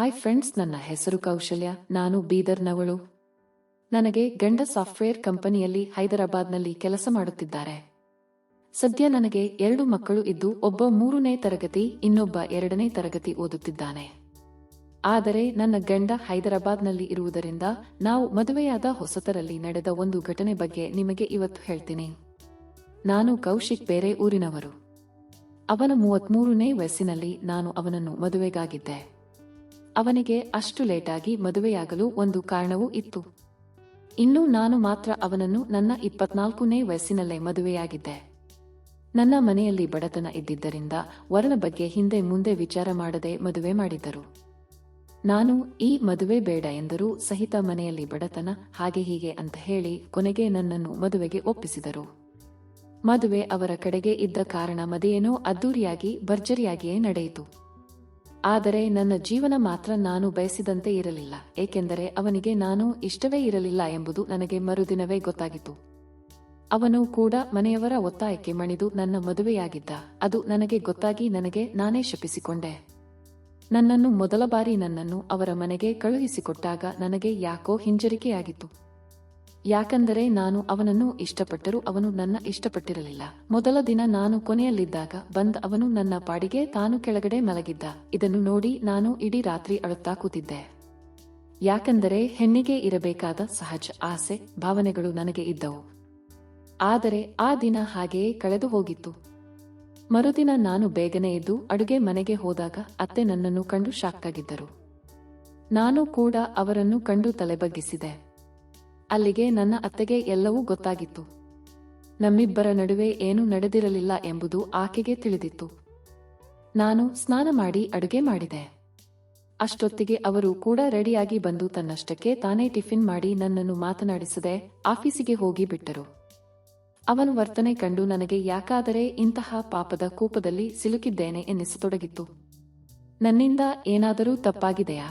Hi friends ನನ್ನ ಹೆಸರು ಕೌಶಲ್ಯ. ನಾನು ಬೀದರ್ನವಳು. ನನಗೆ ಗಂಡ ಸಾಫ್ಟ್ವೇರ್ ಕಂಪನಿಯಲ್ಲಿ ಹೈದರಾಬಾದ್ನಲ್ಲಿ ಕೆಲಸ ಮಾಡುತ್ತಿದ್ದಾರೆ. ಸದ್ಯ ನನಗೆ ಎರಡು ಮಕ್ಕಳು ಇದ್ದು ಒಬ್ಬ ಮೂರನೇ ತರಗತಿ, ಇನ್ನೊಬ್ಬ ಎರಡನೇ ತರಗತಿ ಓದುತ್ತಿದ್ದಾನೆ. ಆದರೆ ನನ್ನ ಗಂಡ ಹೈದರಾಬಾದ್ನಲ್ಲಿ ಇರುವುದರಿಂದ ನಾವು ಮದುವೆಯಾದ ಹೊಸತರಲ್ಲಿ ನಡೆದ ಒಂದು ಘಟನೆ ಬಗ್ಗೆ ನಿಮಗೆ ಇವತ್ತು ಹೇಳ್ತೀನಿ. ನಾನು ಕೌಶಿಕ್ ಬೇರೆ ಊರಿನವರು. ಅವನ ಮೂವತ್ಮೂರನೇ ವಯಸ್ಸಿನಲ್ಲಿ ನಾನು ಅವನನ್ನು ಮದುವೆಗಾಗಿದ್ದೆ. ಅವನಿಗೆ ಅಷ್ಟು ಲೇಟಾಗಿ ಮದುವೆಯಾಗಲು ಒಂದು ಕಾರಣವೂ ಇತ್ತು. ಇನ್ನು ನಾನು ಮಾತ್ರ ಅವನನ್ನು ನನ್ನ ಇಪ್ಪತ್ನಾಲ್ಕನೇ ವಯಸ್ಸಿನಲ್ಲೇ ಮದುವೆಯಾಗಿದ್ದೆ. ನನ್ನ ಮನೆಯಲ್ಲಿ ಬಡತನ ಇದ್ದಿದ್ದರಿಂದ ವರನ ಬಗ್ಗೆ ಹಿಂದೆ ಮುಂದೆ ವಿಚಾರ ಮಾಡದೆ ಮದುವೆ ಮಾಡಿದ್ದರು. ನಾನು, ಈ ಮದುವೆ ಬೇಡ ಎಂದರೂ ಸಹಿತ ಮನೆಯಲ್ಲಿ ಬಡತನ, ಹಾಗೆ ಹೀಗೆ ಅಂತ ಹೇಳಿ ಕೊನೆಗೆ ನನ್ನನ್ನು ಮದುವೆಗೆ ಒಪ್ಪಿಸಿದರು. ಮದುವೆ ಅವರ ಕಡೆಗೆ ಇದ್ದ ಕಾರಣ ಮದುವೆಯೇನೋ ಅದ್ದೂರಿಯಾಗಿ ಭರ್ಜರಿಯಾಗಿಯೇ ನಡೆಯಿತು. ಆದರೆ ನನ್ನ ಜೀವನ ಮಾತ್ರ ನಾನು ಬಯಸಿದಂತೆ ಇರಲಿಲ್ಲ, ಏಕೆಂದರೆ ಅವನಿಗೆ ನಾನು ಇಷ್ಟವೇ ಇರಲಿಲ್ಲ ಎಂಬುದು ನನಗೆ ಮರುದಿನವೇ ಗೊತ್ತಾಗಿತ್ತು. ಅವನು ಕೂಡ ಮನೆಯವರ ಒತ್ತಾಯಕ್ಕೆ ಮಣಿದು ನನ್ನ ಮದುವೆಯಾಗಿದ್ದ, ಅದು ನನಗೆ ಗೊತ್ತಾಗಿ ನನಗೆ ನಾನೇ ಶಪಿಸಿಕೊಂಡೆ. ನನ್ನನ್ನು ಮೊದಲ ಬಾರಿ ನನ್ನನ್ನು ಅವರ ಮನೆಗೆ ಕಳುಹಿಸಿಕೊಟ್ಟಾಗ ನನಗೆ ಯಾಕೋ ಹಿಂಜರಿಕೆಯಾಗಿತ್ತು. ಯಾಕಂದರೆ ನಾನು ಅವನನ್ನು ಇಷ್ಟಪಟ್ಟರೂ ಅವನು ನನ್ನ ಇಷ್ಟಪಟ್ಟಿರಲಿಲ್ಲ. ಮೊದಲ ದಿನ ನಾನು ಕೊನೆಯಲ್ಲಿದ್ದಾಗ ಬಂದ ಅವನು ನನ್ನ ಪಾಡಿಗೆ ತಾನು ಕೆಳಗಡೆ ಮಲಗಿದ್ದ. ಇದನ್ನು ನೋಡಿ ನಾನು ಇಡೀ ರಾತ್ರಿ ಅಳುತ್ತಾ ಕೂತಿದ್ದೆ. ಯಾಕಂದರೆ ಹೆಣ್ಣಿಗೆ ಇರಬೇಕಾದ ಸಹಜ ಆಸೆ, ಭಾವನೆಗಳು ನನಗೆ ಇದ್ದವು. ಆದರೆ ಆ ದಿನ ಹಾಗೆಯೇ ಕಳೆದು ಹೋಗಿತ್ತು. ಮರುದಿನ ನಾನು ಬೇಗನೆ ಎದ್ದು ಅಡುಗೆ ಮನೆಗೆ ಹೋದಾಗ ಅತ್ತೆ ನನ್ನನ್ನು ಕಂಡು ಶಾಕ್ತಾಗಿದ್ದರು. ನಾನು ಕೂಡ ಅವರನ್ನು ಕಂಡು ತಲೆಬಗ್ಗಿಸಿದೆ. ಅಲ್ಲಿಗೆ ನನ್ನ ಅತ್ತೆಗೆ ಎಲ್ಲವೂ ಗೊತ್ತಾಗಿತ್ತು. ನಮ್ಮಿಬ್ಬರ ನಡುವೆ ಏನೂ ನಡೆದಿರಲಿಲ್ಲ ಎಂಬುದು ಆಕೆಗೆ ತಿಳಿದಿತ್ತು. ನಾನು ಸ್ನಾನ ಮಾಡಿ ಅಡುಗೆ ಮಾಡಿದೆ. ಅಷ್ಟೊತ್ತಿಗೆ ಅವರು ಕೂಡ ರೆಡಿಯಾಗಿ ಬಂದು ತನ್ನಷ್ಟಕ್ಕೆ ತಾನೇ ಟಿಫಿನ್ ಮಾಡಿ ನನ್ನನ್ನು ಮಾತನಾಡಿಸದೆ ಆಫೀಸಿಗೆ ಹೋಗಿ ಬಿಟ್ಟರು. ಅವನ ವರ್ತನೆ ಕಂಡು ನನಗೆ ಯಾಕಾದರೆ ಇಂತಹ ಪಾಪದ ಕೂಪದಲ್ಲಿ ಸಿಲುಕಿದ್ದೇನೆ ಎನ್ನಿಸತೊಡಗಿತ್ತು. ನನ್ನಿಂದ ಏನಾದರೂ ತಪ್ಪಾಗಿದೆಯಾ?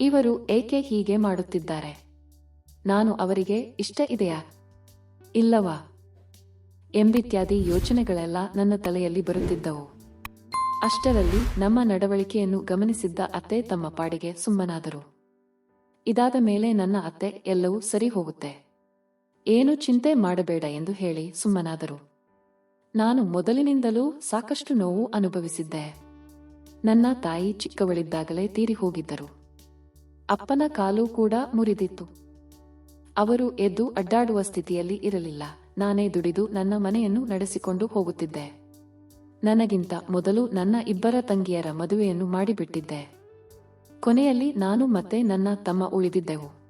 ಇವರು ಏಕೆ ಹೀಗೆ ಮಾಡುತ್ತಿದ್ದಾರೆ? ನಾನು ಅವರಿಗೆ, ಇಷ್ಟ ಇದೆಯಾ? ಇಲ್ಲವಾ? ಎಂಬಿತ್ಯಾದಿ ಯೋಚನೆಗಳೆಲ್ಲ ನನ್ನ ತಲೆಯಲ್ಲಿ ಬರುತ್ತಿದ್ದವು. ಅಷ್ಟರಲ್ಲಿ ನಮ್ಮ ನಡವಳಿಕೆಯನ್ನು ಗಮನಿಸಿದ್ದ ಅತ್ತೆ ತಮ್ಮ ಪಾಡಿಗೆ ಸುಮ್ಮನಾದರು. ಇದಾದ ಮೇಲೆ ನನ್ನ ಅತ್ತೆ, ಎಲ್ಲವೂ ಸರಿ ಹೋಗುತ್ತೆ. ಏನು ಚಿಂತೆ ಮಾಡಬೇಡ ಎಂದು ಹೇಳಿ ಸುಮ್ಮನಾದರು. ನಾನು ಮೊದಲಿನಿಂದಲೂ ಸಾಕಷ್ಟು ನೋವು ಅನುಭವಿಸಿದ್ದೆ. ನನ್ನ ತಾಯಿ ಚಿಕ್ಕವಳಿದ್ದಾಗಲೇ ತೀರಿ ಹೋಗಿದ್ದರು. ಅಪ್ಪನ ಕಾಲು ಕೂಡ ಮುರಿದಿತ್ತು. ಅವರು ಎದ್ದು ಅಡ್ಡಾಡುವ ಸ್ಥಿತಿಯಲ್ಲಿ ಇರಲಿಲ್ಲ. ನಾನೇ ದುಡಿದು ನನ್ನ ಮನೆಯನ್ನು ನಡೆಸಿಕೊಂಡು ಹೋಗುತ್ತಿದ್ದೆ. ನನಗಿಂತ ಮೊದಲು ನನ್ನ ಇಬ್ಬರ ತಂಗಿಯರ ಮದುವೆಯನ್ನು ಮಾಡಿಬಿಟ್ಟಿದ್ದೆ. ಕೊನೆಯಲ್ಲಿ ನಾನು ಮತ್ತೆ ನನ್ನ ತಮ್ಮ ಉಳಿದಿದ್ದೆವು.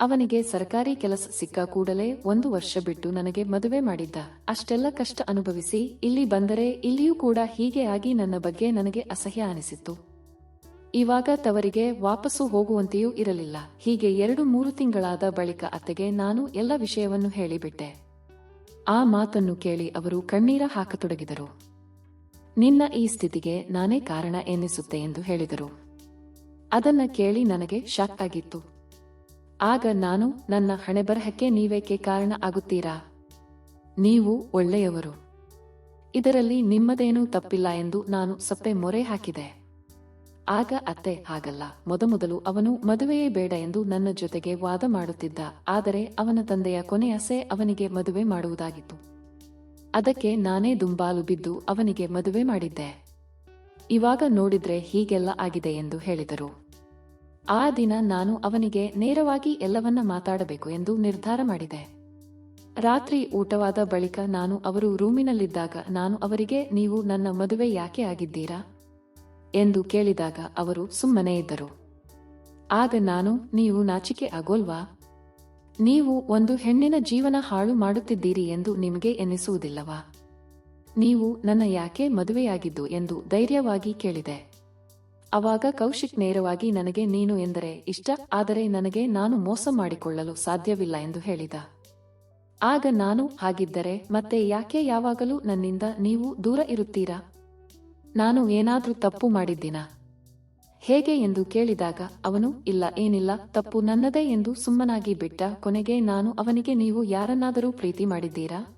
ಅವನಿಗೆ ಸರ್ಕಾರಿ ಕೆಲಸ ಸಿಕ್ಕ ಕೂಡಲೇ ಒಂದು ವರ್ಷ ಬಿಟ್ಟು ನನಗೆ ಮದುವೆ ಮಾಡಿದ್ದ. ಅಷ್ಟೆಲ್ಲ ಕಷ್ಟ ಅನುಭವಿಸಿ, ಇಲ್ಲಿ ಬಂದರೆ ಇಲ್ಲಿಯೂ ಕೂಡ ಹೀಗೆ ಆಗಿ ನನ್ನ ಬಗ್ಗೆ ನನಗೆ ಅಸಹ್ಯ ಅನಿಸಿತ್ತು. ಇವಾಗ ತವರಿಗೆ ವಾಪಸ್ಸು ಹೋಗುವಂತೆಯೂ ಇರಲಿಲ್ಲ. ಹೀಗೆ ಎರಡು ಮೂರು ತಿಂಗಳಾದ ಬಳಿಕ ಅತ್ತೆಗೆ ನಾನು ಎಲ್ಲ ವಿಷಯವನ್ನು ಹೇಳಿಬಿಟ್ಟೆ. ಆ ಮಾತನ್ನು ಕೇಳಿ ಅವರು ಕಣ್ಣೀರ ಹಾಕತೊಡಗಿದರು. ನಿನ್ನ ಈ ಸ್ಥಿತಿಗೆ ನಾನೇ ಕಾರಣ ಎನ್ನಿಸುತ್ತೆ ಎಂದು ಹೇಳಿದರು. ಅದನ್ನ ಕೇಳಿ ನನಗೆ ಶಾಕ್ ಆಗಿತ್ತು. ಆಗ ನಾನು ನನ್ನ ಹಣೆಬರಹಕ್ಕೆ ನೀವೇಕೆ ಕಾರಣ ಆಗುತ್ತೀರಾ? ನೀವು ಒಳ್ಳೆಯವರು. ಇದರಲ್ಲಿ ನಿಮ್ಮದೇನೂ ತಪ್ಪಿಲ್ಲ ಎಂದು ನಾನು ಸಪ್ಪೆ ಮೊರೆ ಹಾಕಿದೆ. ಆಗ ಅತ್ತೆ ಹಾಗಲ್ಲ. ಮೊದಮೊದಲು ಅವನು ಮದುವೆಯೇ ಬೇಡ ಎಂದು ನನ್ನ ಜೊತೆಗೆ ವಾದ ಮಾಡುತ್ತಿದ್ದ. ಆದರೆ ಅವನ ತಂದೆಯ ಕೊನೆಯಸೆ ಅವನಿಗೆ ಮದುವೆ ಮಾಡುವುದಾಗಿತ್ತು. ಅದಕ್ಕೆ ನಾನೇ ದುಂಬಾಲು ಬಿದ್ದು ಅವನಿಗೆ ಮದುವೆ ಮಾಡಿದ್ದೆ. ಇವಾಗ ನೋಡಿದ್ರೆ ಹೀಗೆಲ್ಲ ಆಗಿದೆ ಎಂದು ಹೇಳಿದರು. ಆ ದಿನ ನಾನು ಅವನಿಗೆ ನೇರವಾಗಿ ಎಲ್ಲವನ್ನ ಮಾತಾಡಬೇಕು ಎಂದು ನಿರ್ಧಾರ ಮಾಡಿದೆ. ರಾತ್ರಿ ಊಟವಾದ ಬಳಿಕ ನಾನು ಅವರು ರೂಮಿನಲ್ಲಿದ್ದಾಗ ನಾನು ಅವರಿಗೆ, ನೀವು ನನ್ನ ಮದುವೆ ಯಾಕೆ ಆಗಿದ್ದೀರಾ? ಎಂದು ಕೇಳಿದಾಗ ಅವರು ಸುಮ್ಮನೆ ಇದ್ದರು. ಆಗ ನಾನು, ನೀವು ನಾಚಿಕೆ ಆಗೋಲ್ವಾ? ನೀವು ಒಂದು ಹೆಣ್ಣಿನ ಜೀವನ ಹಾಳು ಮಾಡುತ್ತಿದ್ದೀರಿ ಎಂದು ನಿಮಗೆ ಎನ್ನಿಸುವುದಿಲ್ಲವಾ ನೀವು ನನ್ನ ಯಾಕೆ ಮದುವೆಯಾಗಿದ್ದು? ಎಂದು ಧೈರ್ಯವಾಗಿ ಕೇಳಿದೆ. ಅವಾಗ ಕೌಶಿಕ್ ನೇರವಾಗಿ, ನನಗೆ ನೀನು ಎಂದರೆ ಇಷ್ಟ, ಆದರೆ ನನಗೆ ನಾನು ಮೋಸ ಮಾಡಿಕೊಳ್ಳಲು ಸಾಧ್ಯವಿಲ್ಲ ಎಂದು ಹೇಳಿದ. ಆಗ ನಾನು, ಹಾಗಿದ್ದರೆ ಮತ್ತೆ ಯಾಕೆ ಯಾವಾಗಲೂ ನನ್ನಿಂದ ನೀವು ದೂರ ಇರುತ್ತೀರಾ? ನಾನು ಏನಾದರೂ ತಪ್ಪು ಮಾಡಿದ್ದೀನಾ? ಹೇಗೆ ಎಂದು ಕೇಳಿದಾಗ, ಅವನು, ಇಲ್ಲ, ಏನಿಲ್ಲ, ತಪ್ಪು ನನ್ನದೇ ಎಂದು ಸುಮ್ಮನಾಗಿ ಬಿಟ್ಟ ಕೊನೆಗೆ ನಾನು ಅವನಿಗೆ, ನೀವು ಯಾರನ್ನಾದರೂ ಪ್ರೀತಿ ಮಾಡಿದ್ದೀರಾ?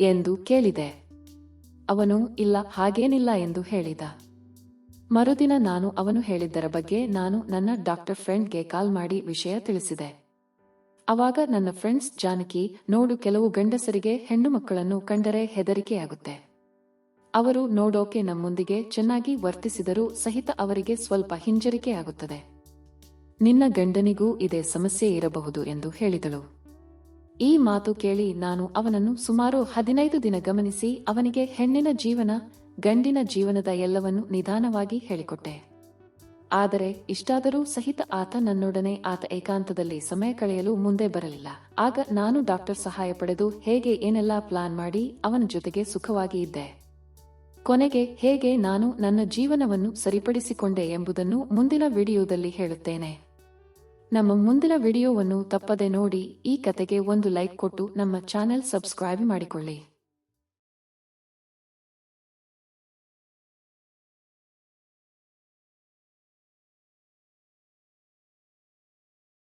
ಎಂದು ಕೇಳಿದೆ. ಅವನು, ಇಲ್ಲ, ಹಾಗೇನಿಲ್ಲ ಎಂದು ಹೇಳಿದ. ಮರುದಿನ ನಾನು ಅವನು ಹೇಳಿದ್ದರ ಬಗ್ಗೆ ನಾನು ನನ್ನ ಡಾಕ್ಟರ್ ಫ್ರೆಂಡ್ಗೆ ಕಾಲ್ ಮಾಡಿ ವಿಷಯ ತಿಳಿಸಿದೆ. ಅವಾಗ ನನ್ನ ಫ್ರೆಂಡ್ಸ್ ಜಾನಕಿ, ನೋಡು, ಕೆಲವು ಗಂಡಸರಿಗೆ ಹೆಣ್ಣು ಮಕ್ಕಳನ್ನು ಕಂಡರೆ ಹೆದರಿಕೆಯಾಗುತ್ತೆ. ಅವರು ನೋಡೋಕೆ ನಮ್ಮೊಂದಿಗೆ ಚೆನ್ನಾಗಿ ವರ್ತಿಸಿದರೂ ಸಹಿತ ಅವರಿಗೆ ಸ್ವಲ್ಪ ಹಿಂಜರಿಕೆಯಾಗುತ್ತದೆ ನಿನ್ನ ಗಂಡನಿಗೂ ಇದೇ ಸಮಸ್ಯೆ ಇರಬಹುದು ಎಂದು ಹೇಳಿದಳು. ಈ ಮಾತು ಕೇಳಿ ನಾನು ಅವನನ್ನು ಸುಮಾರು ಹದಿನೈದು ದಿನ ಗಮನಿಸಿ ಅವನಿಗೆ ಹೆಣ್ಣಿನ ಜೀವನ, ಗಂಡಿನ ಜೀವನದ ಎಲ್ಲವನ್ನು ನಿಧಾನವಾಗಿ ಹೇಳಿಕೊಟ್ಟೆ. ಆದರೆ ಇಷ್ಟಾದರೂ ಸಹಿತ ಆತ ನನ್ನೊಡನೆ ಆತ ಏಕಾಂತದಲ್ಲಿ ಸಮಯ ಕಳೆಯಲು ಮುಂದೆ ಬರಲಿಲ್ಲ. ಆಗ ನಾನು ಡಾಕ್ಟರ್ ಸಹಾಯ ಪಡೆದು ಹೇಗೆ ಏನೆಲ್ಲಾ ಪ್ಲಾನ್ ಮಾಡಿ ಅವನ ಜೊತೆಗೆ ಸುಖವಾಗಿ ಇದ್ದೆ. ಕೊನೆಗೆ ಹೇಗೆ ನಾನು ನನ್ನ ಜೀವನವನ್ನು ಸರಿಪಡಿಸಿಕೊಂಡೆ ಎಂಬುದನ್ನು ಮುಂದಿನ ವಿಡಿಯೋದಲ್ಲಿ ಹೇಳುತ್ತೇನೆ. ನಮ್ಮ ಮುಂದಿನ ವಿಡಿಯೋವನ್ನು ತಪ್ಪದೆ ನೋಡಿ ಈ ಕತೆಗೆ ಒಂದು ಲೈಕ್ ಕೊಟ್ಟು ನಮ್ಮ ಚಾನೆಲ್ ಸಬ್ಸ್ಕ್ರೈಬ್ ಮಾಡಿಕೊಳ್ಳಿ.